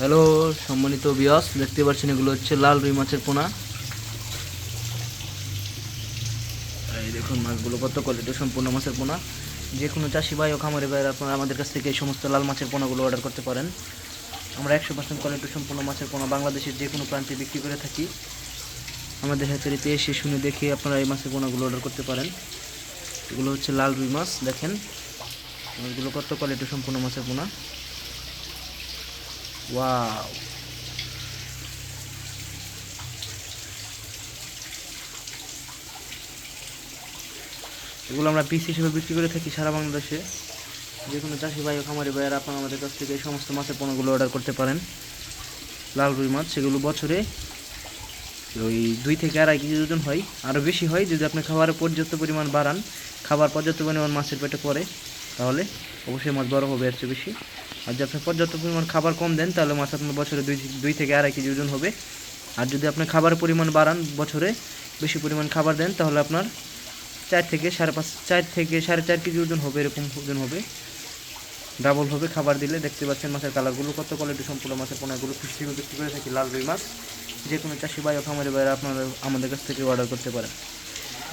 Hello, সম্মানিত বিয়াস দেখতে পাচ্ছেন এগুলো হচ্ছে লাল রুই মাছের পোনা। এই দেখুন মাছগুলো কত কোয়ালিটি সম্পূর্ণ মাছের পোনা। যে কোনো চাষি ভাই ও খামারে ভাইয়ের, আপনারা আমাদের কাছ থেকে এই সমস্ত লাল মাছের পোনাগুলো অর্ডার করতে পারেন। আমরা একশো পার্সেন্ট কোয়ালিটি সম্পূর্ণ মাছের পোনা বাংলাদেশের যে কোনো প্রান্তে বিক্রি করে থাকি। আমাদের হ্যাচারিতে এসে শুনে দেখে আপনারা এই মাছের পোনাগুলো অর্ডার করতে পারেন। এগুলো হচ্ছে লাল রুই মাছ, দেখেন। মাছগুলো কত কোয়ালিটি সম্পূর্ণ মাছের পোনা। ওয়াও এগুলো আমরা পিস হিসেবে বিক্রি করে থাকি সারা বাংলাদেশে। যে কোনো চাষি ভাই খামারি ভাইয়েরা আপনারা আমাদের কাছ থেকে এই সমস্ত মাছের পণ্যগুলো অর্ডার করতে পারেন। লাল রুই মাছ, সেগুলো বছরে ওই দুই থেকে আড়াই কেজি ওজন হয়। আরও বেশি হয় যদি আপনি খাবারের পর্যাপ্ত পরিমাণ বাড়ান। খাবার পর্যাপ্ত পরিমাণ মাছের পেটে পড়ে, তাহলে অবশ্যই মাছ বড় হবে, এর চেয়ে বেশি। আর যদি আপনি পর্যাপ্ত পরিমাণ খাবার কম দেন, তাহলে মাছ আপনার বছরে দুই দুই থেকে আড়াই কেজি ওজন হবে। আর যদি আপনি খাবারের পরিমাণ বাড়ান বছরে বেশি পরিমাণ খাবার দেন, তাহলে আপনার চার থেকে সাড়ে পাঁচ চার থেকে সাড়ে চার কেজি ওজন হবে, এরকম ওজন হবে। ডাবল হবে খাবার দিলে। দেখতে পাচ্ছেন মাছের কালারগুলো কত কোয়ালিটি সম্পূর্ণ মাছের পোনাগুলো। খুশি বিক্রি করে থাকি লাল রুই মাছ। যে কোনো চাষি ভাই ও খামারি ভাইরা আপনারা আমাদের কাছ থেকে অর্ডার করতে পারেন।